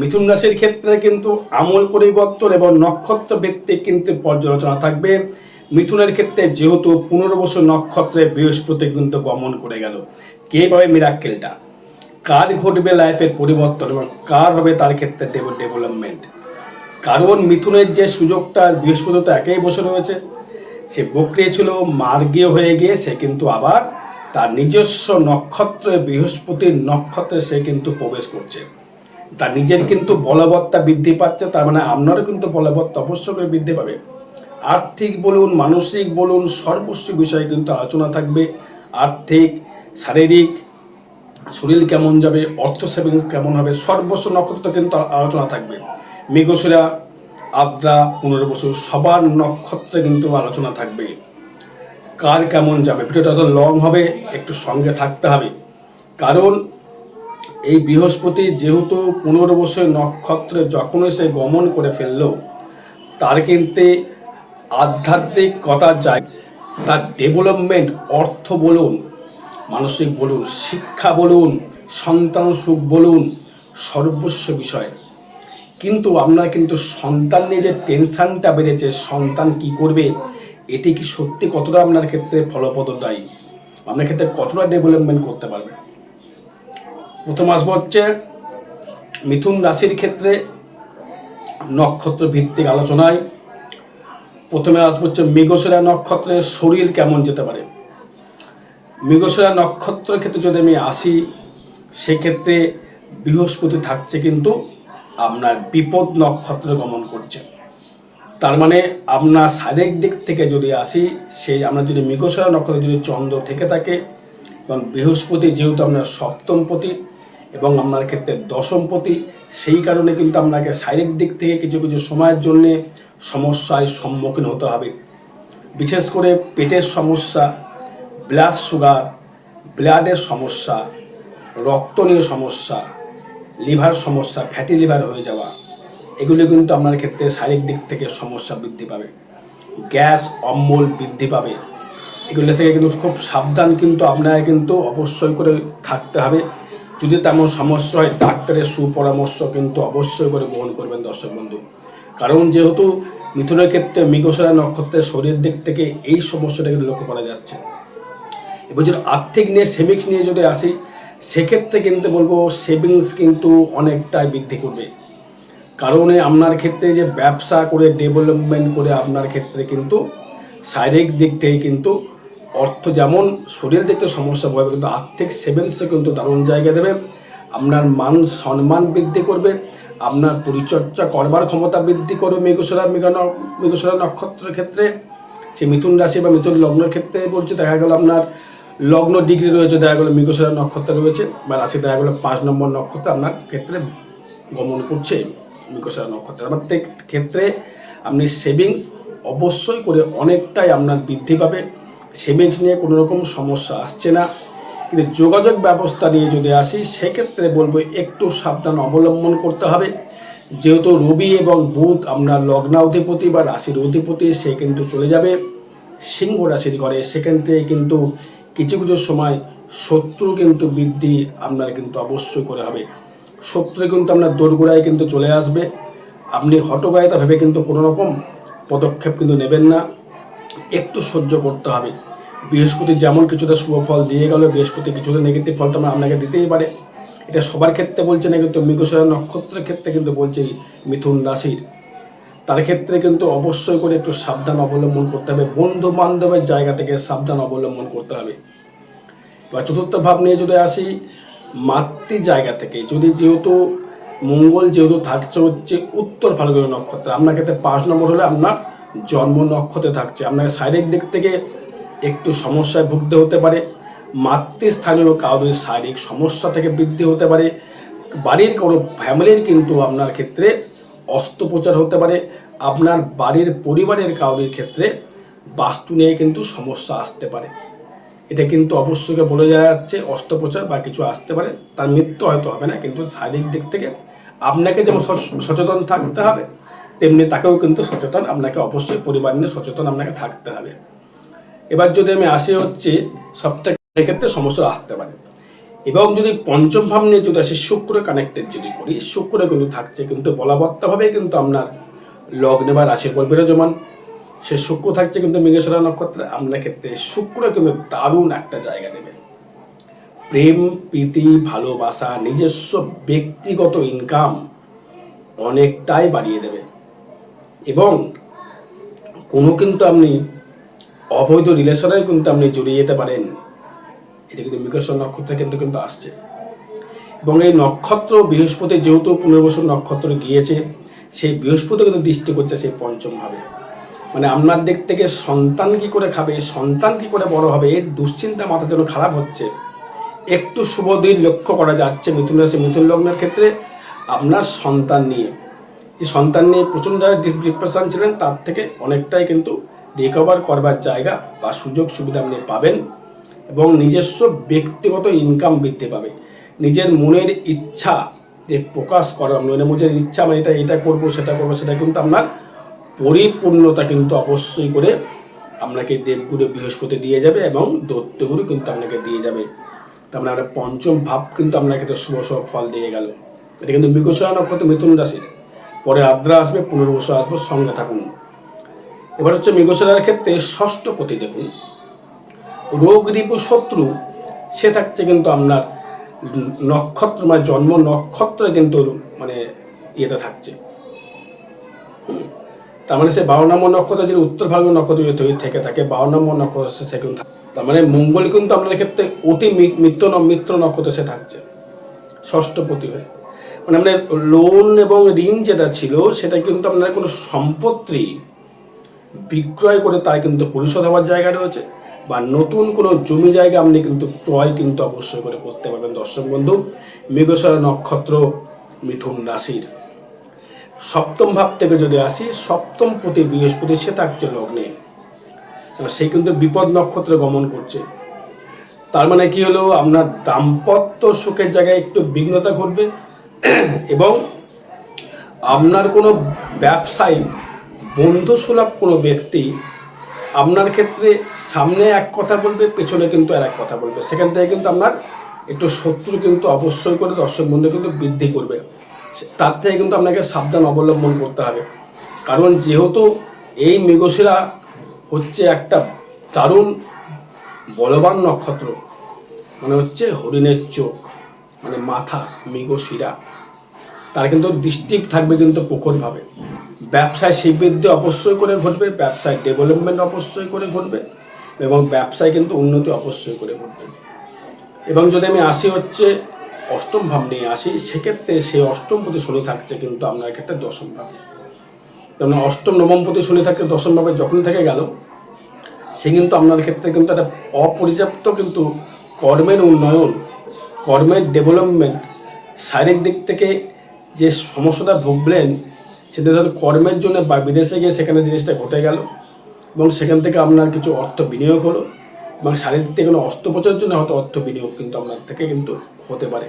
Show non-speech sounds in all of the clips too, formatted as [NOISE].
মিথুন রাশির ক্ষেত্রে কিন্তু আমল পরিবর্তন এবং নক্ষত্র ব্যক্তি কিন্তু পর্যালোচনা থাকবে। মিথুনের ক্ষেত্রে যেহেতু পনেরো বছর নক্ষত্রে বৃহস্পতি কিন্তু গমন করে গেল। কে পাবে মিরাক্কেলটা কার ঘটবে লাইফের পরিবর্তন এবং কার হবে তার ক্ষেত্রে ডেভেলপমেন্ট কারণ মিথুনের যে সুযোগটা, বৃহস্পতি তো একই বছর রয়েছে। সে বকরিয়ে ছিল, মার্গীয় হয়ে গিয়ে সে কিন্তু আবার তার নিজস্ব নক্ষত্রে, বৃহস্পতির নক্ষত্রে সে কিন্তু প্রবেশ করছে। তার নিজের কিন্তু বলবত্তা বৃদ্ধি পাচ্ছে, তার মানে আপনারও কিন্তু বলবত্তা অবশ্য করে বৃদ্ধি পাবে। আর্থিক বলুন, মানসিক বলুন, সর্বস্ব বিষয়ে কিন্তু আলোচনা থাকবে। আর্থিক, শারীরিক, শরীর কেমন যাবে, অর্থ সেভিংস কেমন হবে, সর্বস্ব নক্ষত্র কিন্তু আলোচনা থাকবে। মৃগশিরা আদ্রা, পনেরো বছর সবার নক্ষত্রে কিন্তু আলোচনা থাকবে। কার কেমন যাবে? ভিডিওটা তো লং হবে, একটু সঙ্গে থাকতে হবে। কারণ এই বৃহস্পতি যেহেতু পনেরো বছর নক্ষত্রে যখনই সে গমন করে ফেলল, তার কিন্তু আধ্যাত্মিক কথা যায়। তার ডেভেলপমেন্ট অর্থ বলুন, মানসিক বলুন, শিক্ষা বলুন, সন্তান সুখ বলুন, সর্বস্ব বিষয়। কিন্তু আপনার কিন্তু সন্তান নিয়ে যে টেনশানটা বেড়েছে, সন্তান কি করবে, এটি কি সত্যি কতটা আপনার ক্ষেত্রে ফলপ্রদদায়ী? আপনার ক্ষেত্রে কতটা ডেভেলপমেন্ট করতে পারবে? প্রথম আসব হচ্ছে মিথুন রাশির ক্ষেত্রে নক্ষত্র ভিত্তিক আলোচনায়। প্রথমে আসব হচ্ছে মৃগশিরা নক্ষত্রের শরীর কেমন যেতে পারে? মৃগশিরা নক্ষত্রের ক্ষেত্রে যদি আমি আসি, সেক্ষেত্রে বৃহস্পতি থাকছে কিন্তু আপনার বিপদ নক্ষত্রে গমন করছে। তার মানে আপনার শারীরিক দিক থেকে যদি আসি, সেই আমরা যদি মৃগশিরা নক্ষত্রে যদি চন্দ্র থেকে থাকে এবং বৃহস্পতি যেহেতু আপনার সপ্তম সপ্তমপতি এবং আপনার ক্ষেত্রে দশমপতি, সেই কারণে কিন্তু আপনাকে শারীরিক দিক থেকে কিছু কিছু সময়ের জন্যে সমস্যায় সম্মুখীন হতে হবে। বিশেষ করে পেটের সমস্যা ব্লাড সুগার ব্লাডের সমস্যা, রক্ত নিয়ে সমস্যা লিভার সমস্যা ফ্যাটি লিভার হয়ে যাওয়া, এগুলি কিন্তু আপনার ক্ষেত্রে শারীরিক দিক থেকে সমস্যা বৃদ্ধি পাবে। গ্যাস, অম্বল বৃদ্ধি পাবে। এগুলো থেকে কিন্তু খুব সাবধান কিন্তু আপনাকে কিন্তু অবশ্যই করে থাকতে হবে। যদি তেমন সমস্যা হয়, ডাক্তারের সুপরামর্শ কিন্তু অবশ্যই করে গ্রহণ করবেন দর্শক বন্ধু। কারণ যেহেতু মিথুনের ক্ষেত্রে মৃগশরা নক্ষত্রের শরীর দিক থেকে এই সমস্যাটা কিন্তু লক্ষ্য করা যাচ্ছে। এবছর আর্থিক নিয়ে, সেভিংস নিয়ে যদি আসি, সেক্ষেত্রে কিন্তু বলব সেভিংস কিন্তু অনেকটাই বৃদ্ধি করবে। কারণে আপনার ক্ষেত্রে যে ব্যবসা করে, ডেভেলপমেন্ট করে আপনার ক্ষেত্রে কিন্তু শারীরিক দিক থেকে কিন্তু অর্থ যেমন শরীর দেখতে সমস্যা হবে কিন্তু আর্থিক সেভিংসও কিন্তু দারুণ জায়গা দেবে। আপনার মান সম্মান বৃদ্ধি করবে, আপনার পরিচর্যা করবার ক্ষমতা বৃদ্ধি করবে মেঘসরা মেঘা মেঘসরা নক্ষত্রের ক্ষেত্রে। সে মিথুন রাশি বা মিথুন লগ্নের ক্ষেত্রে বলছে, দেখা গেল আপনার লগ্ন ডিগ্রি রয়েছে, দেখা গেলো মৃগশিরা নক্ষত্র রয়েছে, বা রাশি দেখা গেলো পাঁচ নম্বর নক্ষত্র আপনার ক্ষেত্রে গমন করছে মৃগশিরা নক্ষত্র। তে- ক্ষেত্রে আপনি সেভিংস অবশ্যই করে অনেকটাই আপনার বৃদ্ধি পাবে। সেভিংস নিয়ে কোনো রকম সমস্যা আসছে না। কিন্তু যোগাযোগ ব্যবস্থা নিয়ে যদি আসি, সেক্ষেত্রে বলব একটু সাবধান অবলম্বন করতে হবে। যেহেতু রবি এবং বুধ আপনার লগ্নাধিপতি বা রাশির অধিপতি, সে কিন্তু চলে যাবে। সিংহ রাশির ঘরে, সেখান থেকে কিন্তু কিছু কিছু সময় শত্রু কিন্তু বৃদ্ধি আপনার কিন্তু অবশ্যই করে হবে। শত্রু কিন্তু আপনার দোরগোড়ায় কিন্তু চলে আসবে। আপনি হটবায়তা ভেবে কিন্তু কোনো রকম পদক্ষেপ কিন্তু নেবেন না। একটু সহ্য করতে হবে। বৃহস্পতি যেমন কিছুটা শুভ ফল দিয়ে গেল, বৃহস্পতি কিছুটা নেগেটিভ ফলটা আমরা আপনাকে দিতেই পারে। এটা সবার ক্ষেত্রে বলছে না, কিন্তু মৃগশিরা নক্ষত্রের ক্ষেত্রে কিন্তু বলছে মিথুন রাশির। তার ক্ষেত্রে কিন্তু অবশ্যই করে একটু সাবধান অবলম্বন করতে হবে বন্ধু বান্ধবের জায়গা থেকে সাবধান অবলম্বন করতে হবে। এবার চতুর্থ ভাব নিয়ে যদি আসি, মাতৃ জায়গা থেকে, যদি যেহেতু মঙ্গল যেহেতু থাকছে, হচ্ছে উত্তর ফাল্গুনী নক্ষত্র, আপনার ক্ষেত্রে পাঁচ নম্বর হলে আপনার জন্ম নক্ষত্রে থাকছে। আপনার শারীরিক দিক থেকে একটু সমস্যায় ভুগতে হতে পারে। মাতৃস্থানীয় কারোর শারীরিক সমস্যা থেকে বৃদ্ধি হতে পারে। বাড়ির কোনো ফ্যামিলির কিন্তু আপনার ক্ষেত্রে অস্ত্রোপচার হতে পারে। আপনার বাড়ির পরিবারের কারোর ক্ষেত্রে বাস্তু নিয়ে কিন্তু সমস্যা আসতে পারে। এটা কিন্তু অবশ্যই বলে যাওয়া যাচ্ছে, অস্ত্রোপচার বা কিছু আসতে পারে। তার মৃত্যু হয়তো হবে না, কিন্তু শারীরিক দিক থেকে আপনাকে যেমন সচ- সচেতন থাকতে হবে তেমনি তাকেও কিন্তু সচেতন, আপনাকে অবশ্যই পরিবার নিয়ে সচেতন আপনাকে থাকতে হবে। এবার যদি আমি আসি হচ্ছে, সবথেকে এক্ষেত্রে সমস্যা আসতে পারে। এবং যদি পঞ্চম ভাব নিয়ে যদি আসে, শুক্র কানেক্টেড যদি করি, শুক্র কিন্তু থাকছে কিন্তু বলাবত্তাভাবে কিন্তু আপনার লগ্নে বা রাশির পর বিরাজমান। সে শুক্র থাকছে কিন্তু মৃগেশ্বরা নক্ষত্রে, আপনার ক্ষেত্রে শুক্র কিন্তু দারুণ একটা জায়গা দেবে। প্রেম, প্রীতি, ভালোবাসা, নিজস্ব ব্যক্তিগত ইনকাম অনেকটাই বাড়িয়ে দেবে। এবং কোনো কিন্তু আপনি অবৈধ রিলেশনে কিন্তু আপনি জড়িয়ে যেতে পারেন। এটা কিন্তু মৃগেশ্বর নক্ষত্রে কিন্তু কিন্তু আসছে। এবং এই নক্ষত্র বৃহস্পতি যেহেতু পুনর্বসু নক্ষত্র গিয়েছে, সেই বৃহস্পতি কিন্তু দৃষ্টি করছে সেই পঞ্চমভাবে মানে আপনার দিক থেকে সন্তান কি করে খাবে, সন্তান কি করে বড় হবে, এর দুশ্চিন্তা মাথা যেন খারাপ হচ্ছে, একটু শুভ দিন লক্ষ্য করা যাচ্ছে মিথুন রাশি, মিথুন লগ্নের ক্ষেত্রে আপনার সন্তান নিয়ে। যে সন্তান নিয়ে প্রচণ্ড ডিপ্রেশন ছিলেন, তার থেকে অনেকটাই কিন্তু রিকভার করবার জায়গা বা সুযোগ সুবিধা আপনি পাবেন এবং নিজস্ব ব্যক্তিগত ইনকাম বৃদ্ধি পাবে। নিজের মনের ইচ্ছা যে প্রকাশ করা মনে মনের ইচ্ছা মানে এটা এটা করব, সেটা করব, সেটা কিন্তু আপনার পরিপূর্ণতা কিন্তু অবশ্যই করে আপনাকে দেবগুরু বৃহস্পতি দিয়ে যাবে এবং দৈত্যগুরু কিন্তু আপনাকে দিয়ে যাবে। তার মানে পঞ্চম ভাব কিন্তু আপনাকে শুভ শুভ ফল দিয়ে গেল। এটা কিন্তু মৃগশয়া নক্ষত্র মিথুন রাশির। পরে আদ্রা আসবে, পুনর্বসু আসবে, সঙ্গে থাকুন। এবার হচ্ছে মৃগশিরার ক্ষেত্রে ষষ্ঠ পতি দেখুন। রোগ রিপু শত্রু, সে থাকছে কিন্তু আপনার নক্ষত্র মানে জন্ম নক্ষত্রে কিন্তু মানে ইয়েতে থাকছে। তার মানে সে বারো নম্বর নক্ষত্র যদি উত্তর ভাগ নক্ষত্র যদি থেকে থাকে বারো নম্বর নক্ষত্র সে কিন্তু তার মানে মঙ্গল কিন্তু আপনার ক্ষেত্রে অতি মিত্র মিত্র নক্ষত্র সে থাকছে। ষষ্ঠপতি হয়ে। মানে আপনার লোন এবং ঋণ যেটা ছিল, সেটা কিন্তু আপনার কোনো সম্পত্তি বিক্রয় করে তার কিন্তু পরিশোধ হওয়ার জায়গা রয়েছে বা নতুন কোনো জমি জায়গা আপনি কিন্তু ক্রয় কিন্তু অবশ্যই করে করতে পারবেন। দর্শক বন্ধু মৃগশয় নক্ষত্র মিথুন রাশির। সপ্তম ভাব থেকে যদি আসি, সপ্তম প্রতি বৃহস্পতি সে থাকছে লগ্নে সে কিন্তু বিপদ নক্ষত্রে গমন করছে। তার মানে কি হলো? আপনার দাম্পত্য সুখের জায়গায় একটু বিঘ্নতা ঘটবে। এবং আপনার কোনো ব্যবসায়ী, বন্ধু সুলভ কোনো ব্যক্তি আপনার ক্ষেত্রে সামনে এক কথা বলবে, পেছনে কিন্তু আর এক কথা বলবে। সেখান থেকে কিন্তু আপনার একটু শত্রু কিন্তু অবশ্যই করে, দর্শক বন্ধু কিন্তু বৃদ্ধি করবে। তার থেকে কিন্তু আপনাকে সাবধান অবলম্বন করতে হবে। কারণ যেহেতু এই মৃগশিরা হচ্ছে একটা দারুণ বলবান নক্ষত্র মানে হচ্ছে হরিণের চোখ। মানে মাথা মৃগশিরা তার কিন্তু দৃষ্টি থাকবে কিন্তু প্রখরভাবে ব্যবসায় শ্রীবৃদ্ধি অবশ্যই করে ঘটবে, ব্যবসায় ডেভেলপমেন্ট অবশ্যই করে ঘটবে এবং ব্যবসায় কিন্তু উন্নতি অবশ্যই করে ঘটবে। এবং যদি আমি আসি হচ্ছে অষ্টম ভাব নিয়ে আসি, সেক্ষেত্রে সেই অষ্টম প্রতি শনি থাকছে কিন্তু আপনার ক্ষেত্রে দশম ভাবে যেমন অষ্টম, নবম প্রতি শনি থাকছে দশম ভাবে যখনই থেকে গেল, সে কিন্তু আপনার ক্ষেত্রে কিন্তু একটা অপর্যাপ্ত কিন্তু কর্মের উন্নয়ন কর্মের ডেভেলপমেন্ট শারীরিক দিক থেকে যে সমস্যাটা ভুগলেন, সেটা হয়তো কর্মের জন্য বা বিদেশে গিয়ে সেখানে জিনিসটা ঘটে গেল এবং সেখান থেকে আপনার কিছু অর্থ বিনিয়োগ হলো এবং শারীরিক দিক থেকে কোনো অস্ত্রোপচারের জন্য হয়তো অর্থ বিনিয়োগ কিন্তু আপনার থেকে কিন্তু হতে পারে।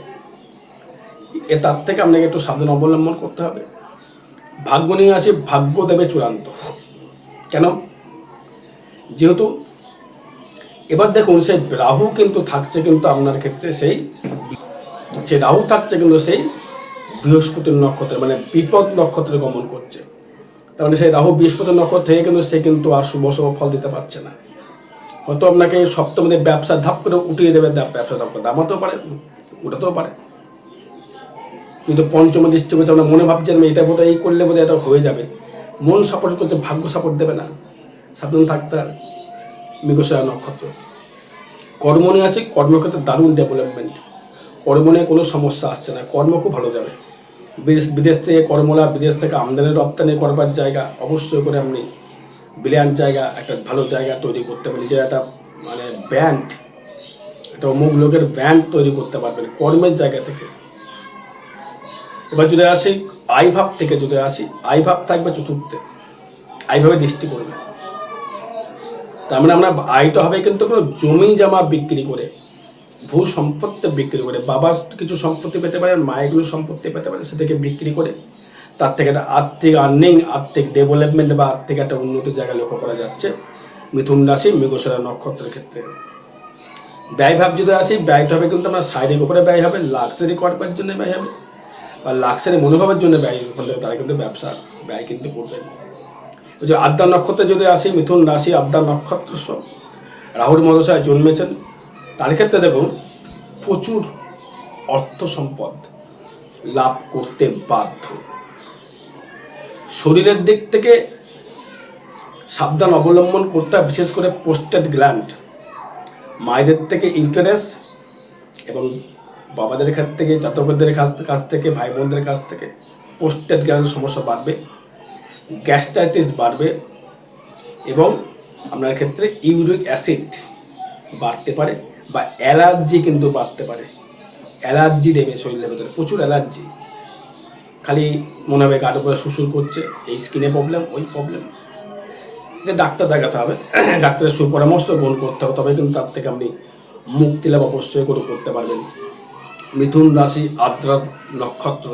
এ তার থেকে আপনাকে একটু সাবধান অবলম্বন করতে হবে। ভাগ্য নিয়ে আসে, ভাগ্য দেবে চূড়ান্ত। কেন? যেহেতু এবার দেখুন, সেই রাহু কিন্তু থাকছে কিন্তু আপনার ক্ষেত্রে সেই সে রাহু থাকছে কিন্তু সেই বৃহস্পতির নক্ষত্রে মানে বিপদ নক্ষত্রে গমন করছে। তার মানে সেই রাহু বৃহস্পতির নক্ষত্র থেকে কিন্তু সে কিন্তু আর শুভ শুভ ফল দিতে পারছে না। হয়তো আপনাকে সপ্তমীতে ব্যবসা ধাপ করে উঠিয়ে দেবে ব্যবসা ধাপ করে নামাতেও পারে, উঠাতেও পারে। কিন্তু পঞ্চম দৃষ্টি করছে, আমরা মনে ভাবছেন এটা বোধহয় এই করলে বোধহয় এটা হয়ে যাবে। মন সাপোর্ট করছে, ভাগ্য সাপোর্ট দেবে না। সাবধান থাকতে হবে নক্ষত্র। কর্ম নিয়ে আসি কর্মক্ষেত্রে দারুণ ডেভেলপমেন্ট কর্ম নিয়ে কোনো সমস্যা আসছে না, কর্ম খুব ভালো যাবে। বিদেশ বিদেশ থেকে কর্মলা, বিদেশ থেকে আমদানি, রপ্তানি করবার জায়গা অবশ্যই করে আপনি ব্রিলিয়ান্ট জায়গা, একটা ভালো জায়গা তৈরি করতে পারেন নিজের একটা মানে ব্যান্ড একটা অমুক লোকের ব্যান্ড তৈরি করতে পারবেন কর্মের জায়গা থেকে। এবার যদি আসি আই ভাব থেকে যদি আসি আই ভাব থাকবে চতুর্থে। আইভাবে দৃষ্টি করবে তার মানে আমরা আয়টা হবে কিন্তু কোনো জমি জামা বিক্রি করে, ভূ সম্পত্তি বিক্রি করে, বাবার কিছু সম্পত্তি পেতে পারে, মায়েরগুলো সম্পত্তি পেতে পারে, সেটাকে বিক্রি করে, তার থেকে একটা আর্থিক আর্নিং আর্থিক ডেভেলপমেন্ট বা আর্থিক একটা উন্নতির জায়গা লক্ষ্য করা যাচ্ছে। মিথুন রাশি মৃগশিরা নক্ষত্রের ক্ষেত্রে। ব্যয়ভাব যদি আসি, ব্যয়টা হবে কিন্তু আমার শারীরিক উপরে ব্যয় হবে লাক্সারি করবার জন্য ব্যয় হবে। বা লাক্সারি মনোভাবের জন্য ব্যয় করলে তারা কিন্তু ব্যবসা, ব্যয় কিন্তু করবে। যে আদ্যা নক্ষত্রে যদি আসি, মিথুন রাশি, আদ্যা নক্ষত্র রাহুল মদশায় জন্মেছেন। তার ক্ষেত্রে দেখুন, প্রচুর অর্থ সম্পদ লাভ করতে বাধ্য। শরীরের দিক থেকে সাবধান অবলম্বন করতে হয়, বিশেষ করে পোস্টেড গ্ল্যান্ড। মায়েদের থেকে ইউটেরাস এবং বাবাদের কাছ থেকে জাতকদের কাছ কাছ থেকে ভাই বোনদের কাছ থেকে, পোস্টেড গ্ল্যান্ডের সমস্যা বাড়বে। গ্যাস্ট্রাইটিস বাড়বে এবং আপনার ক্ষেত্রে ইউরিক অ্যাসিড বাড়তে পারে বা অ্যালার্জি কিন্তু বাড়তে পারে। অ্যালার্জি দেবে শরীরের ভেতরে, প্রচুর অ্যালার্জি। খালি মনে হবে গাঢ় করে শুশুর করছে, এই স্কিনে প্রবলেম ওই প্রবলেম এটা ডাক্তার দেখাতে হবে, ডাক্তারের সুপরামর্শ গ্রহণ করতে হবে, তবে কিন্তু তার থেকে আপনি মুক্তি লাভ অবশ্যই করে করতে পারবেন। মিথুন রাশি, আদ্রা নক্ষত্র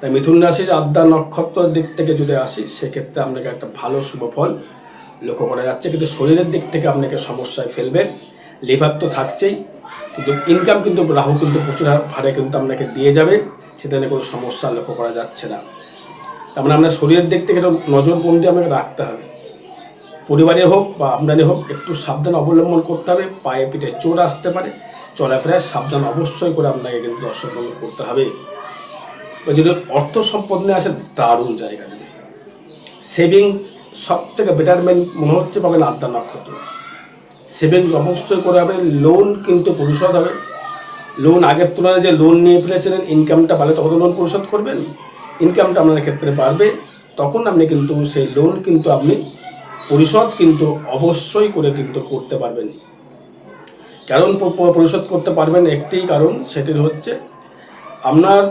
তাই মিথুন রাশির আদ্যা নক্ষত্র দিক থেকে যদি আসি, সেক্ষেত্রে আপনাকে একটা ভালো শুভ ফল লক্ষ্য করা যাচ্ছে। কিন্তু শরীরের দিক থেকে আপনাকে সমস্যায় ফেলবে, লিভার তো থাকছেই, কিন্তু ইনকাম কিন্তু, রাহু কিন্তু প্রচুর হারে কিন্তু আপনাকে দিয়ে যাবে, সেটা নিয়ে কোনো সমস্যা লক্ষ্য করা যাচ্ছে না। তার মানে আপনার শরীরের দিক থেকে নজরবন্দি আপনাকে রাখতে হবে। পরিবারে হোক বা আপনারই হোক, একটু সাবধান অবলম্বন করতে হবে, পায়ে পিঠে চোর আসতে পারে, চলাফেরায় সাবধান অবশ্যই করে আপনাকে কিন্তু দর্শন করতে হবে। যদি অর্থ সম্পদ নিয়ে আসে, দারুণ জায়গা নেবে সেভিংস সব থেকে বেটারমেন্ট মনে হচ্ছে পাবেন আদ্যা নক্ষত্র। সেভিংস অবশ্যই করে হবে লোন কিন্তু পরিশোধ হবে। লোন আগের তুলনায় যে লোন নিয়ে ফেলেছিলেন ইনকামটা বাড়লে তখন লোন পরিশোধ করবেন। ইনকামটা আপনার ক্ষেত্রে বাড়বে, তখন আপনি কিন্তু সেই লোন কিন্তু আপনি পরিশোধ কিন্তু অবশ্যই করে কিন্তু করতে পারবেন। কারণ পরিশোধ করতে পারবেন একটি কারণ সেটি হচ্ছে আপনার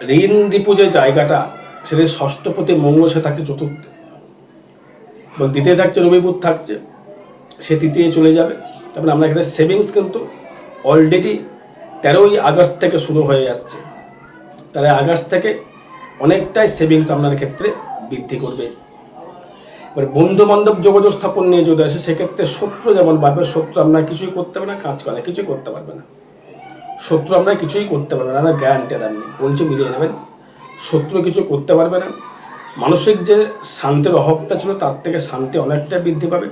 ঋণ রিপু যে জায়গাটা সেটি ষষ্ঠপতি মঙ্গল সে থাকছে চতুর্থ। এবং দ্বিতীয় থাকছে রবিপুর থাকছে, সে তৃতীয় চলে যাবে। তারপরে আপনার এখানে সেভিংস কিন্তু অলরেডি তেরোই আগস্ট থেকে শুরু হয়ে যাচ্ছে। তাহলে আগস্ট থেকে অনেকটাই সেভিংস আপনার ক্ষেত্রে বৃদ্ধি করবে। এবার বন্ধু বান্ধব যোগাযোগ স্থাপন নিয়ে যদি আসে, সেক্ষেত্রে শত্রু যেমন বাড়বে, শত্রু আপনার কিছুই করতে পারবে না, কাজ করে, কিছুই করতে পারবে না। শত্রু আপনার কিছুই করতে পারবে না গ্যারান্টেড আপনি বলছি মিলিয়ে নেবেন। শত্রু কিছু করতে পারবে না। মানসিক যে শান্তির অভাবটা ছিল, তার থেকে শান্তি অনেকটা বৃদ্ধি পাবে।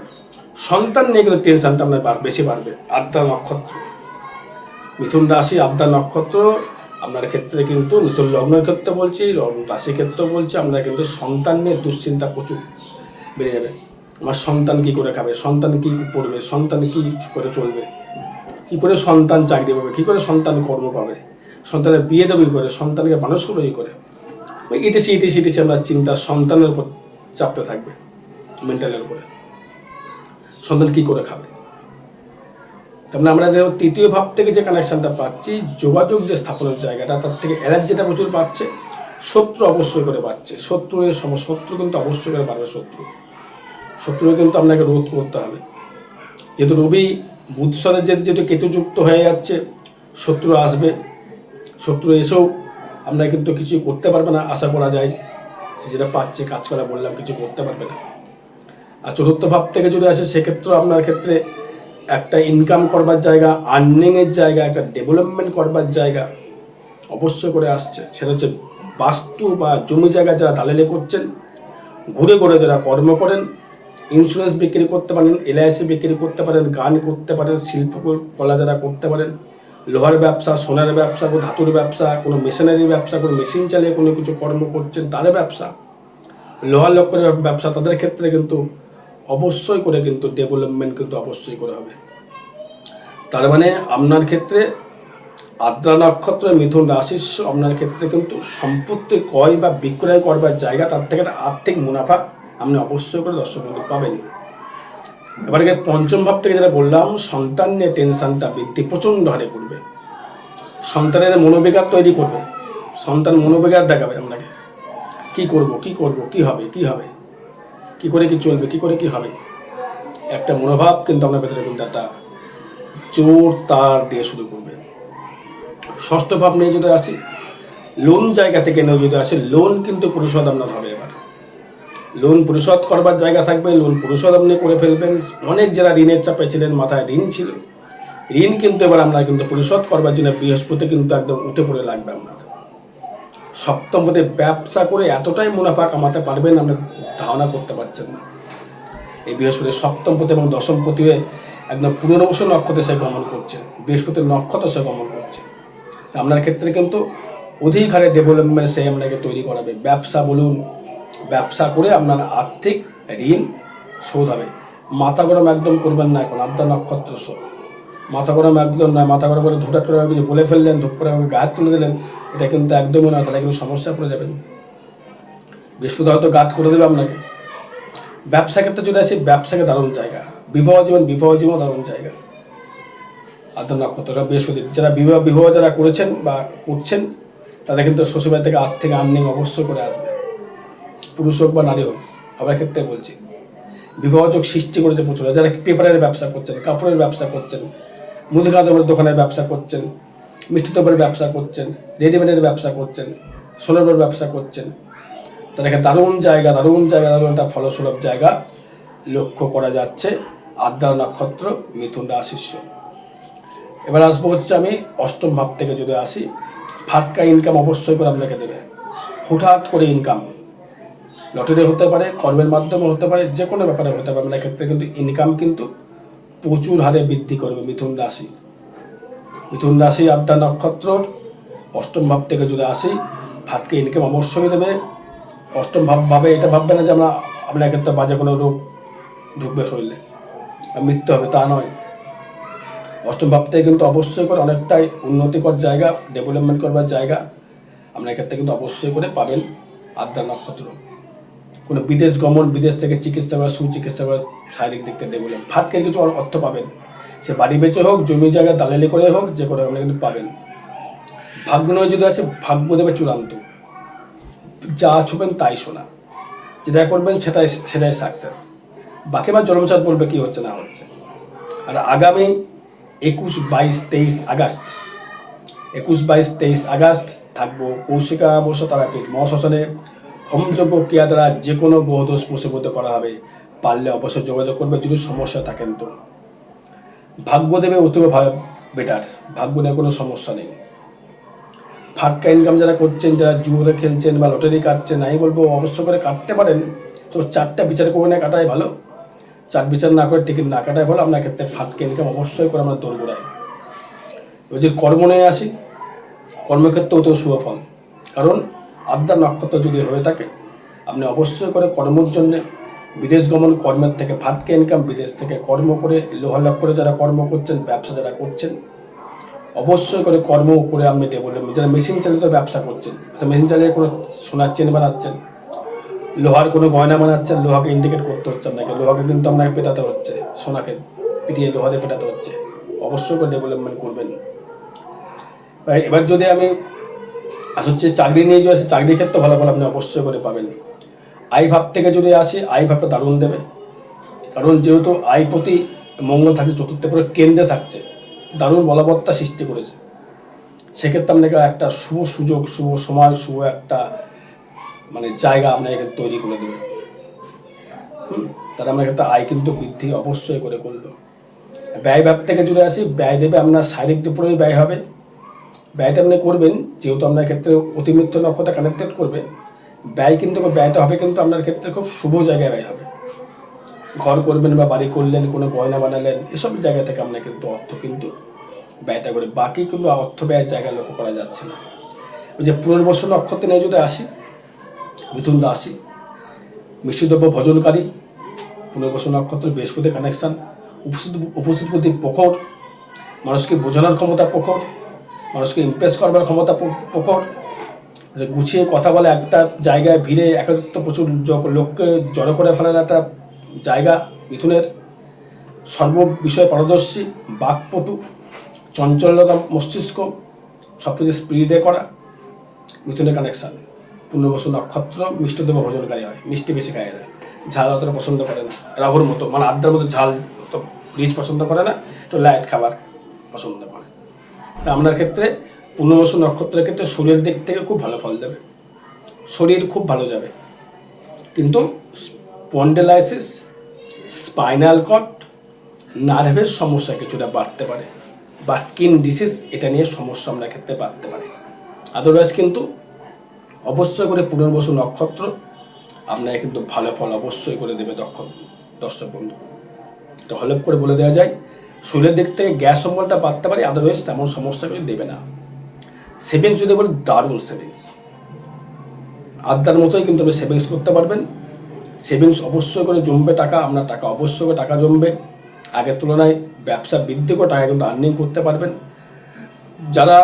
সন্তান নিয়ে কিন্তু টেনশনটা আপনার বেশি বাড়বে। আদ্যা নক্ষত্র। মিথুন রাশি আদ্যা নক্ষত্র। আপনার ক্ষেত্রে কিন্তু মিথুন লগ্নের ক্ষেত্রে বলছি লগ্ন রাশি ক্ষেত্রে বলছি আমরা কিন্তু সন্তান নিয়ে দুশ্চিন্তা প্রচুর বেড়ে যাবে। আমার সন্তান কি করে খাবে? সন্তান কি পড়বে? সন্তান কি করে চলবে? কি করে সন্তান চাকরি পাবে, কি করে সন্তান কর্ম পাবে? সন্তানের বিয়ে দেবে কি করে? সন্তানকে মানুষ করবে কি করে? ইটিসি ইটিসি ইটিসি আমরা চিন্তা সন্তানের উপর চাপতে থাকবে মেন্টালের উপরে। সন্তান কি করে খাবে? তারপরে আমরা তৃতীয় ভাব থেকে যে কানেকশনটা পাচ্ছি, যোগাযোগ যে স্থাপনের জায়গাটা, তার থেকে অ্যালার্জিটা প্রচুর পাচ্ছে, শত্রু অবশ্যই করে পাচ্ছে শত্রু শত্রু কিন্তু অবশ্যই করে পারবে শত্রু। শত্রু কিন্তু আপনাকে রোধ করতে হবে। যেহেতু রবি বুধ সাথে যেহেতু যেহেতু কেতুযুক্ত হয়ে যাচ্ছে, শত্রু আসবে। শত্রু এসেও আমরা কিন্তু কিছু করতে পারবে না, আশা করা যায়। যেটা পাচ্ছে, কাজ করা বললাম, কিছু করতে পারবে না। আর চতুর্থ ভাব থেকে যদি আসে, সেক্ষেত্রেও আপনার ক্ষেত্রে একটা ইনকাম করবার জায়গা আর্নিংয়ের জায়গা, একটা ডেভেলপমেন্ট করবার জায়গা অবশ্যই করে আসছে। সেটা হচ্ছে বাস্তু বা জমি জায়গা যারা দালালি করছেন, ঘুরে ঘুরে যারা কর্ম করেন ইন্স্যুরেন্স বিক্রি করতে পারেন এলআইসি বিক্রি করতে পারেন, গান করতে পারেন, শিল্প কলা যারা করতে পারেন। লোহার ব্যবসা, সোনার ব্যবসা, কোনো ধাতুর ব্যবসা, কোনো মেশিনারি ব্যবসা, কোনো মেশিন চালিয়ে কোনো কিছু কর্ম করছেন, তার ব্যবসা। লোহার লক্ষ্যের ব্যবসা, তাদের ক্ষেত্রে কিন্তু অবশ্যই করে কিন্তু ডেভেলপমেন্ট কিন্তু অবশ্যই করে হবে। তার মানে আপনার ক্ষেত্রে আদ্রা নক্ষত্র, মিথুন রাশির আপনার ক্ষেত্রে কিন্তু সম্পত্তি ক্রয় বা বিক্রয় করবার জায়গা, তার থেকে একটা আর্থিক মুনাফা আপনি অবশ্যই করে দর্শক বন্ধু পাবেন। এবার পঞ্চম ভাব থেকে যেটা বললাম, সন্তান নিয়ে টেনশনটা বৃদ্ধি, প্রচণ্ড হারে করবে। সন্তানের মনোবিকার তৈরি করবে। সন্তান মনোবিকার দেখাবে আপনাকে। কি করব কি করব, কি হবে কি হবে? কি করে কি চলবে, কি করে কি হবে? একটা মনোভাব কিন্তু আপনার ভেতরে কিন্তু একটা জোর তার দিয়ে শুরু করবে। ষষ্ঠ ভাব নিয়ে যদি আসি লোন জায়গা থেকে নিয়ে যদি আসে লোন কিন্তু পরিশোধ আপনার হবে এবার। লোন পরিশোধ করবার জায়গা থাকবে, লোন পরিশোধ আপনি করে ফেলবেন। অনেক যারা ঋণের চাপে ছিলেন, মাথায় ঋণ ছিল। ঋণ কিন্তু এবার আমরা কিন্তু পরিশোধ করবার জন্য বৃহস্পতি কিন্তু একদম উঠে পড়ে লাগবে আপনার সপ্তম পদে ব্যবসা করে এতটাই মুনাফা কামাতে পারবেন আপনি, ধারণা করতে পারছেন না। এই বৃহস্পতি সপ্তম পতি এবং দশম হয়ে একদম পুনর্বসু নক্ষত্রে সে গমন করছে, বৃহস্পতির নক্ষত্র সে গমন করছে। আপনার ক্ষেত্রে কিন্তু অধিক হারে ডেভেলপমেন্ট সে আপনাকে তৈরি করাবে। ব্যবসা বলুন ব্যবসা করে আপনার আর্থিক ঋণ শোধ হবে। মাথা গরম একদম করবেন না এখন আদ্যা নক্ষত্র শোধ মাথা গরম একদম নয়, মাথা গরম করে ধুটাট করে ভাবে বলে ফেললেন, ধূপ করে আমাকে গায়ে তুলে দিলেন, এটা কিন্তু একদমই নয়, তাহলে কিন্তু সমস্যা পড়ে যাবেন। বৃহস্পতি হয়তো গাট করে দেবে আপনাকে ব্যবসা ক্ষেত্রে চলে আসি, ব্যবসাকে দারুণ জায়গা। বিবাহ জীবন বিবাহ জীবন দারুণ জায়গা। আদ্য নক্ষত্রটা বৃহস্পতি, যারা বিবাহ বিবাহ যারা করেছেন বা করছেন, তাদের কিন্তু শ্বশুরবাড়ি থেকে আর্থিক আর্নিং অবশ্যই করে আসবে। পুরুষ হোক বা নারী হোক, সবার ক্ষেত্রে বলছি। বিবাহযোগ সৃষ্টি করেছে প্রচুর। যারা পেপারের ব্যবসা করছেন, কাপড়ের ব্যবসা করছেন, মুদিখানা দোকানের ব্যবসা করছেন, মিষ্টি দোকানের ব্যবসা করছেন, রেডিমেডের ব্যবসা করছেন সোনার ব্যবসা করছেন তাদেরকে দারুণ জায়গা দারুণ জায়গা, দারুণ একটা ফলস্বরূপ জায়গা লক্ষ্য করা যাচ্ছে। আদ্রা নক্ষত্র মিথুন রাশিস্য এবার আসব হচ্ছে আমি অষ্টম ভাব থেকে যদি আসি, ফাটকা ইনকাম অবশ্যই করে আপনাকে দেবে। হুটহাট করে ইনকাম লটারি হতে পারে, কর্মের মাধ্যমে হতে পারে, যে কোনো ব্যাপারে হতে পারে আপনার ক্ষেত্রে কিন্তু ইনকাম কিন্তু প্রচুর হারে বৃদ্ধি করবে মিথুন রাশি। মিথুন রাশি আদ্যা নক্ষত্রর অষ্টম ভাব থেকে যদি আসি ফাটকে ইনকাম অবশ্যই দেবে। অষ্টম ভাব ভাবে এটা ভাববে না যে আমরা আপনার ক্ষেত্রে বাজে কোনো রোগ ঢুকবে শরীরে মৃত্যু হবে তা নয়। অষ্টম ভাব থেকে কিন্তু অবশ্যই করে অনেকটাই উন্নতিকর জায়গা ডেভেলপমেন্ট করবার জায়গা আপনার ক্ষেত্রে কিন্তু অবশ্যই করে পাবেন আদ্যা নক্ষত্র। কোনো বিদেশ গমন, বিদেশ থেকে চিকিৎসা করা, সুচিকিৎসা করা শারীরিক দিক থেকে ডেভেলপ ফাটকে কিছু অর্থ পাবেন। সে বাড়ি বেঁচে হোক, জমি জায়গা দালালি করে হোক, যে করে আপনি কিন্তু পাবেন। ভাগ্য নয় যদি আছে ভাগ্য দেবে চূড়ান্ত। যা ছুবেন তাই শোনা। যেটা করবেন, সেটাই সেটাই সাকসেস বাকি বা জন্মচাঁদ বলবে কি হচ্ছে, না হচ্ছে। আর আগামী একুশ, বাইশ, তেইশ আগস্ট, একুশ, বাইশ, তেইশ আগস্ট থাকব কৌশিকা বর্ষ তারাপীঠ মহাশ্মশানে। হোমযোগ্য ক্রিয়া দ্বারা যে কোনো গ্রহদোষ প্রসবত করা হবে পারলে অবশ্যই যোগাযোগ করবে যদি সমস্যা থাকেন তো ভাগ্য দেবে অতীব বেটার ভাগ্য নিয়ে কোনো সমস্যা নেই ফাটকা ইনকাম যারা করছেন যারা জুয়োতে খেলছেন বা লটারি কাটছেন আমি বলব অবশ্য করে কাটতে পারেন তো চারটা বিচার করে না কাটাই ভালো চার বিচার না করে টিকিট না কাটাই ভালো আপনার ক্ষেত্রে ফাটকা ইনকাম অবশ্যই করে আমরা দোরগোড়াই এবার যদি কর্ম নিয়ে আসি কর্মক্ষেত্রেও তো শুভ ফল কারণ আদ্যা নক্ষত্র যদি হয়ে থাকে, আপনি অবশ্যই করে কর্মের জন্য বিদেশ গমন কর্মের থেকে ফাটকে ইনকাম বিদেশ থেকে কর্ম করে লোহালক করে যারা কর্ম করছেন, ব্যবসা যারা করছেন, অবশ্যই করে কর্ম করে আপনি ডেভেলপমেন্ট যারা মেশিন চালিত ব্যবসা করছেন মেশিন চালিয়ে কোনো সোনার চেন বানাচ্ছেন, লোহার কোনো গয়না বানাচ্ছেন, লোহাকে ইন্ডিকেট করতে হচ্ছে আপনাকে, লোহাকে কিন্তু আপনাকে পেটাতে হচ্ছে, সোনাকে পিটিয়ে লোহাতে পেটাতে হচ্ছে, অবশ্যই করে ডেভেলপমেন্ট করবেন। এবার যদি আমি আর হচ্ছে চাকরি নিয়ে যদি আসি, চাকরির ক্ষেত্রে ভালো ফল আপনি অবশ্যই করে পাবেন। আই ভাব থেকে যদি আসি, আই ভাবটা দারুণ দেবে। কারণ যেহেতু আই প্রতি মঙ্গল থাকছে, চতুর্থ পরে কেন্দ্রে থাকছে, দারুণ বলবত্তা সৃষ্টি করেছে। সেক্ষেত্রে আপনাকে একটা শুভ সুযোগ, শুভ সময়, শুভ একটা মানে জায়গা আপনাকে তৈরি করে দেবে। তারা আপনার ক্ষেত্রে আয় কিন্তু বৃদ্ধি অবশ্যই করে করল। ব্যয় ভাব থেকে যদি আসি, ব্যয় দেবে আপনার শারীরিক উপরেই ব্যয় হবে। ব্যয়টা আপনি করবেন, যেহেতু আপনার ক্ষেত্রে অতিমিত্র নক্ষত্র কানেক্টেড করবে, ব্যয় কিন্তু ব্যয়টা হবে কিন্তু আপনার ক্ষেত্রে খুব শুভ জায়গায় ব্যয় হবে ঘর করবেন বা বাড়ি করলেন, কোনো গয়না বানালেন, এসব জায়গা থেকে আপনার কিন্তু অর্থ কিন্তু ব্যয়টা করে, বাকি কিন্তু অর্থ ব্যয়ের জায়গা লক্ষ্য করা যাচ্ছে না। ওই যে পুনর্বসু নক্ষত্রে নিয়ে যদি আসি, মিথুন রাশি মিশ্রদ্রব্য ভজনকারী, পুনর্বসু নক্ষত্র বৃহস্পতি কানেকশান উপস্থিত উপস্থিত প্রতি প্রখর, মানুষকে বোঝানোর ক্ষমতা প্রখর মানুষকে ইমপ্রেস করবার ক্ষমতা প- প্রখর যে গুছিয়ে কথা বলে একটা জায়গায় ভিড়ে একত্রিত প্রচুর লোককে জড়ো করে ফেলার একটা জায়গা মিথুনের। সর্ব বিষয়ে পারদর্শী, বাকপটু, চঞ্চলতা মস্তিষ্ক সব কিছু স্পিরিটে করা, মিথুনের কানেকশন পূর্ণবসু নক্ষত্র মিষ্টদেব ভোজনকারী হয়, মিষ্টি বেশি খায় না ঝাল অতটা পছন্দ করে না। রাহুর মতো মানে আড্ডার মতো ঝাল তো রিচ পছন্দ করে না, একটু লাইট খাবার পছন্দ। তা আপনার ক্ষেত্রে পূর্ণবসু নক্ষত্রের ক্ষেত্রে শরীরের দিক থেকে খুব ভালো ফল দেবে। শরীর খুব ভালো যাবে। কিন্তু স্পন্ডেলাইসিস, স্পাইনাল কট, নার্ভের সমস্যা কিছুটা বাড়তে পারে বা স্কিন ডিসিজ এটা নিয়ে সমস্যা আমরা ক্ষেত্রে বাড়তে পারে। আদারওয়াইজ কিন্তু অবশ্যই করে পুনর্বসু নক্ষত্র আপনাকে কিন্তু ভালো ফল অবশ্যই করে দেবে দক্ষ দর্শক বন্ধু। তো হলপ করে বলে দেওয়া যায় শরীরের দিক থেকে গ্যাস অম্বলটা বাড়তে পারে আদারওয়াইজ তেমন সমস্যা করে দেবে না। সেভিংস যদি বলি, দারুণ সেভিংস আড্ডার মতোই কিন্তু আপনি সেভিংস করতে পারবেন। সেভিংস অবশ্যই করে জমবে টাকা আপনার টাকা অবশ্যই করে টাকা জমবে। আগের তুলনায় ব্যবসা বৃদ্ধি করে টাকা কিন্তু আর্নিং করতে পারবেন। যারা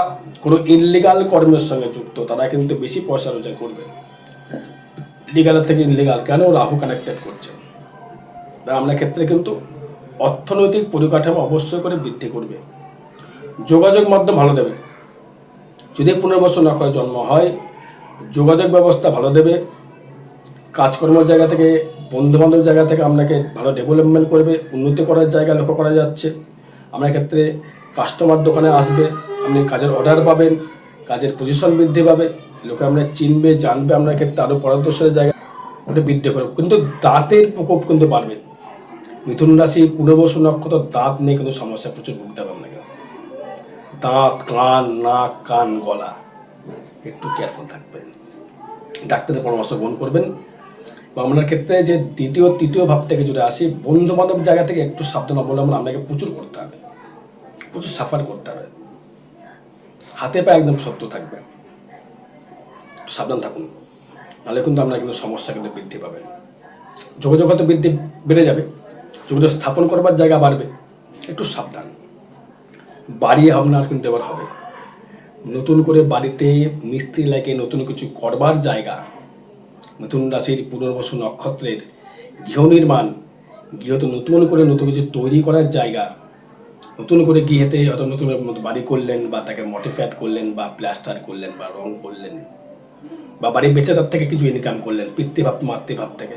কোনো ইনলিগাল কর্মের সঙ্গে যুক্ত, তারা কিন্তু বেশি পয়সা রোজগার করবে। লিগালের থেকে ইনলিগাল কেন? রাহু কানেক্টেড করছে। আপনার ক্ষেত্রে কিন্তু অর্থনৈতিক পরিকাঠামো অবশ্যই করে বৃদ্ধি করবে। যোগাযোগ মাধ্যম ভালো দেবে। যদি পুনর্বাসন না করে জন্ম হয়, যোগাযোগ ব্যবস্থা ভালো দেবে। কাজকর্মের জায়গা থেকে বন্ধু বান্ধব জায়গা থেকে আপনাকে ভালো ডেভেলপমেন্ট করবে, উন্নতি করার জায়গা লক্ষ্য করা যাচ্ছে। আপনার ক্ষেত্রে কাস্টমার দোকানে আসবে, আপনি কাজের অর্ডার পাবেন, কাজের পজিশন বৃদ্ধি পাবে, লোকে আপনার চিনবে, জানবে, আপনার ক্ষেত্রে আরও পরাদর্শের জায়গা, ওটা বৃদ্ধি করবে। কিন্তু দাঁতের প্রকোপ কিন্তু বাড়বে। মিথুন রাশি পুনর্বসু নক্ষত্র, দাঁত নিয়ে কিন্তু সমস্যা প্রচুর ভুগতে হবে আপনাকে। দাঁত, কান, নাক, কান, গলা, একটু কেয়ারফুল থাকবেন। ডাক্তারের পরামর্শ গ্রহণ করবেন। বা আপনার ক্ষেত্রে যে দ্বিতীয়, তৃতীয় ভাব থেকে যদি আসি বন্ধু বান্ধব জায়গা থেকে একটু সাবধান অবলম্বন আপনাকে প্রচুর করতে হবে। প্রচুর সাফার করতে হবে। হাতে পায়ে একদম শক্ত থাকবে। সাবধান থাকুন। নাহলে কিন্তু আপনার কিন্তু সমস্যা কিন্তু বৃদ্ধি পাবে। যোগাযোগ হয়তো বৃদ্ধি বেড়ে যাবে। যোগাযোগ স্থাপন করবার জায়গা বাড়বে, একটু সাবধান। বাড়ি আপনার কিন্তু এবার হবে। নতুন করে বাড়িতে মিস্ত্রি লাগে নতুন কিছু করবার জায়গা, নতুন রাশির পুনর্বসু নক্ষত্রের গৃহ নির্মাণ, গৃহতে নতুন করে নতুন কিছু তৈরি করার জায়গা, নতুন করে গৃহেতে হয়তো নতুন বাড়ি করলেন বা তাকে মডিফাইড করলেন বা প্লাস্টার করলেন বা রং করলেন, বা বাড়ি বেঁচে তার থেকে কিছু ইনকাম করলেন, পিতৃভাব, মাতৃভাব থেকে।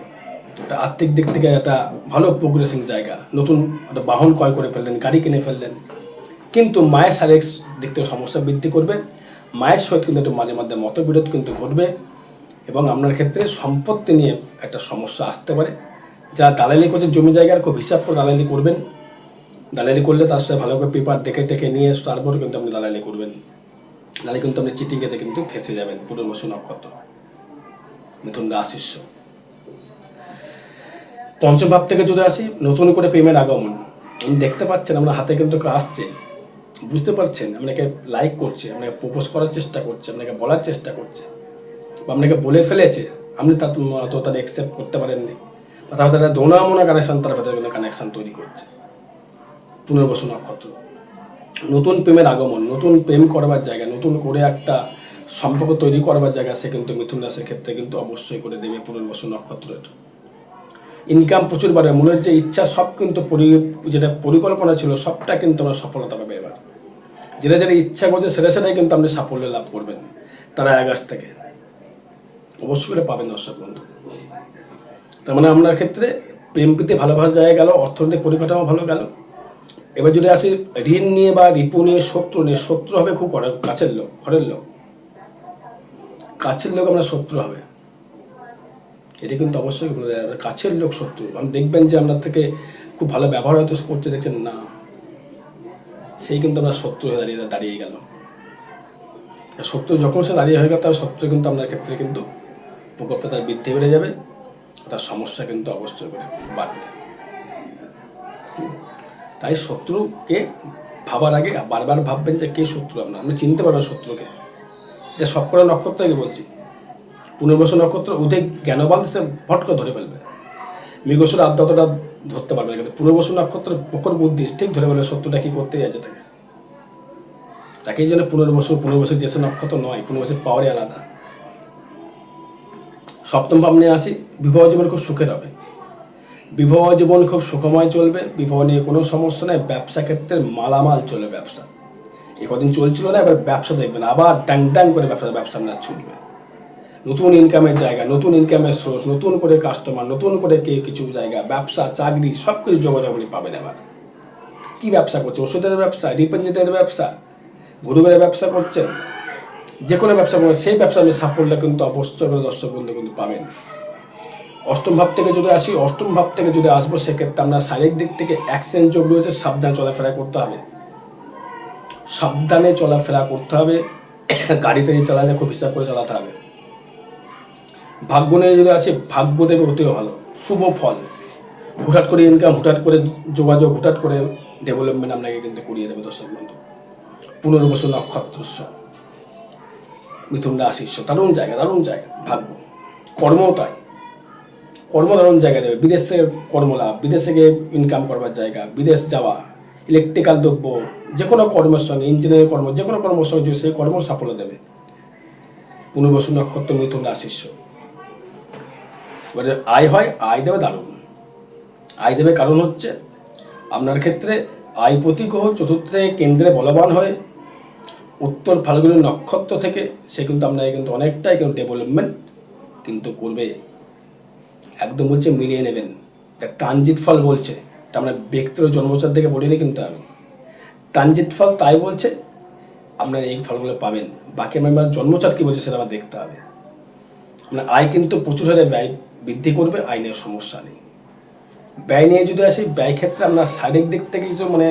একটা আর্থিক দিক থেকে একটা ভালো প্রোগ্রেসিং জায়গা। নতুন একটা বাহন ক্রয় করে ফেললেন, গাড়ি কিনে ফেললেন। কিন্তু মায়ের শারীরিক দিক থেকে সমস্যা বৃদ্ধি করবে। মায়ের সহিত কিন্তু একটু মাঝে মাঝে মতবিরোধ কিন্তু ঘটবে এবং আপনার ক্ষেত্রে সম্পত্তি নিয়ে একটা সমস্যা আসতে পারে। যা দালালি করছে জমি জায়গার খুব হিসাব করে দালালি করবেন। দালালি করলে তার সাথে ভালো করে পেপার দেখে টেকে নিয়ে তারপর কিন্তু আপনি দালালি করবেন। নাহলে কিন্তু আপনি চিটিংয়েতে কিন্তু ফেসে যাবেন। পুনর্বসু নক্ষত্র। মিথুন রাশিস্য পঞ্চম ভাব থেকে যদি আসি, নতুন করে প্রেমের আগমন। আপনি দেখতে পাচ্ছেন আপনার হাতে কিন্তু আসছে। বুঝতে পারছেন আপনাকে লাইক করছে আপনাকে প্রপোজ করার চেষ্টা করছে আপনাকে বলার চেষ্টা করছে। বা আপনাকে বলে ফেলেছে, আপনি তা তো তাদের অ্যাকসেপ্ট করতে পারেননি। বা তাহলে তারা দোনা মোনা কানেকশন তার ভেতরে কিন্তু কানেকশান তৈরি করছে। পুনর্বসু নক্ষত্র নতুন প্রেমের আগমন, নতুন প্রেম করবার জায়গা, নতুন করে একটা সম্পর্ক তৈরি করবার জায়গা সে কিন্তু মিথুন রাশির ক্ষেত্রে কিন্তু অবশ্যই করে দেবে পুনর্বসু নক্ষত্রের ইনকাম প্রচুর বাড়বে, মনের যে ইচ্ছা সব কিন্তু যেটা পরিকল্পনা ছিল সবটা কিন্তু আমরা সফলতা পাবে এবার। যেটা যেটা ইচ্ছা করছে সেটা সেটাই কিন্তু আপনি সাফল্য লাভ করবেন তারা আগস্ট থেকে। অবশ্যই করে পাবেন দর্শক বন্ধু। তার মানে আপনার ক্ষেত্রে প্রেম প্রীতি ভালোভাবে জায়গা গেল, অর্থনৈতিক পরিকাঠামো ভালো গেল। এবার যদি আসি ঋণ নিয়ে বা রিপু নিয়ে, শত্রু নিয়ে, শত্রু হবে খুব কাছের লোক, ঘরের লোক। কাছের লোক আমরা শত্রু হবে। এটা কিন্তু অবশ্যই বলে আপনার কাছের লোক শত্রু। আপনি দেখবেন যে আপনার থেকে খুব ভালো ব্যবহার হয়তো করছে, দেখছেন না। সেই কিন্তু আপনার শত্রু হয়ে দাঁড়িয়ে দাঁড়িয়ে গেল। শত্রু যখন সে দাঁড়িয়ে হয়ে গেল, তার শত্রু কিন্তু আপনার ক্ষেত্রে কিন্তু প্রকোপটা তার বৃদ্ধি বেড়ে যাবে, তার সমস্যা কিন্তু অবশ্যই করে বাড়বে। তাই শত্রুকে ভাবার আগে বারবার ভাববেন যে কে শত্রু আপনার আপনি চিনতে পারবেন শত্রুকে। এটা সব করে নক্ষত্রকে বলছি। পুনর্বসু নক্ষত্র উঠে জ্ঞানবান সে ভট করে ধরে ফেলবে। মৃগসুর আদ্যতটা ধরতে পারবে না কিন্তু পুনর্বসু নক্ষত্র প্রখর বুদ্ধি ঠিক ধরে ফেলবে, সত্যটা কি করতে যাচ্ছে তাকে? তাকেই জন্য পুনর্বসু পুনর্বসু যেসে নক্ষত্র নয়, পুনর্বসুর পাওয়ারই আলাদা। সপ্তম ভাব নিয়ে আসি, বিবাহ জীবন খুব সুখের হবে। বিবাহ জীবন খুব সুখময় চলবে, বিবাহ নিয়ে কোনো সমস্যা নেই, ব্যবসা ক্ষেত্রে মালামাল চলবে ব্যবসা। এ কদিন চলছিল না, এবার ব্যবসা দেখবেন, আবার ট্যাং ট্যাং করে ব্যবসা ব্যবসা আপনার ছুটবে নতুন ইনকামের জায়গা, নতুন ইনকামের সোর্স নতুন করে কাস্টমার নতুন করে কে কিছু জায়গা, ব্যবসা, চাকরি সব কিছু আপনি পাবেন এবার। কি ব্যবসা করছে ওষুধের ব্যবসা রিপেঞ্জিটের ব্যবসা, গরুবের ব্যবসা করছেন? যে কোনো ব্যবসা করবেন সেই ব্যবসা আপনি সাফল্য কিন্তু অবশ্যই করে দর্শক বন্ধু কিন্তু পাবেন। অষ্টম ভাব থেকে যদি আসি, অষ্টম ভাব থেকে যদি আসব, সেক্ষেত্রে আমরা শারীরিক দিক থেকে অ্যাক্সিডেন্ট যোগ রয়েছে, সাবধান চলাফেরা করতে হবে। সাবধানে চলাফেরা করতে হবে। [COUGHS] গাড়িতে চালালে খুব হিসাব করে চালাতে হবে। ভাগ্য নিয়ে যদি আছে ভাগ্য দেবে হতেও ভালো। শুভ ফল। হুটহাট করে ইনকাম হুটহাট করে যোগাযোগ, হুটহাট করে ডেভেলপমেন্ট আপনাকে কিন্তু করিয়ে দেবে দর্শক বন্ধু। পুনর্বসু নক্ষত্রস্ব মিথুন রাশিস্ব দারুণ জায়গা দারুণ জায়গা, ভাগ্য। কর্ম তাই। কর্ম দারুণ জায়গা দেবে। বিদেশ থেকে কর্মলাভ, বিদেশ থেকে ইনকাম করবার জায়গা, বিদেশ যাওয়া ইলেকট্রিক্যাল দ্রব্য যে কোনো কর্মের সঙ্গে ইঞ্জিনিয়ারিং কর্ম যে কোনো কর্মের সঙ্গে সেই কর্ম সাফল্য দেবে। পুনর্বসু নক্ষত্র মিথুন রাশিস্ব এবারে আয় হয়, আয় দেবে দারুণ। আয় দেবে কারণ হচ্ছে, আপনার ক্ষেত্রে আয় প্রতি গ্রহ চতুর্থে কেন্দ্রে বলবান হয়ে, উত্তর ফাল্গুনি নক্ষত্র থেকে সে কিন্তু আপনাকে কিন্তু অনেকটাই কিন্তু ডেভেলপমেন্ট কিন্তু করবে। একদম হচ্ছে মিলিয়ে নেবেন। এটা ট্রানজিট ফল বলছে, এটা আমরা ব্যক্তির জন্মচার থেকে বলিনি কিন্তু আমি। ট্রানজিট ফল তাই বলছে, আপনার এই ফলগুলো পাবেন। বাকি আমার জন্মচার কী বলছে সেটা আবার দেখতে হবে। মানে আয় কিন্তু প্রচুর হারে ব্যয় বৃদ্ধি করবে আইনের সমস্যা নেই। ব্যয় নিয়ে যদি আসি, ব্যয় ক্ষেত্রে আপনার শারীরিক দিক থেকে কিছু মানে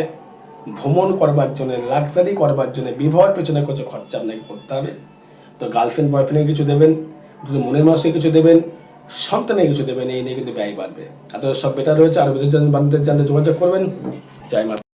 ভ্রমণ করবার জন্য লাক্সারি করবার জন্য, বিবাহের পেছনে কিছু খরচা আপনাকে করতে হবে। তো গার্লফ্রেন্ড বয়ফ্রেন্ডে কিছু দেবেন, যদি মনের মানুষকে কিছু দেবেন সন্তানে কিছু দেবেন, এই নিয়ে কিন্তু ব্যয় বাড়বে। আর সব বেটার রয়েছে, আর বিদ্যুৎ জানতে জানতে যোগাযোগ করবেন। জয় মা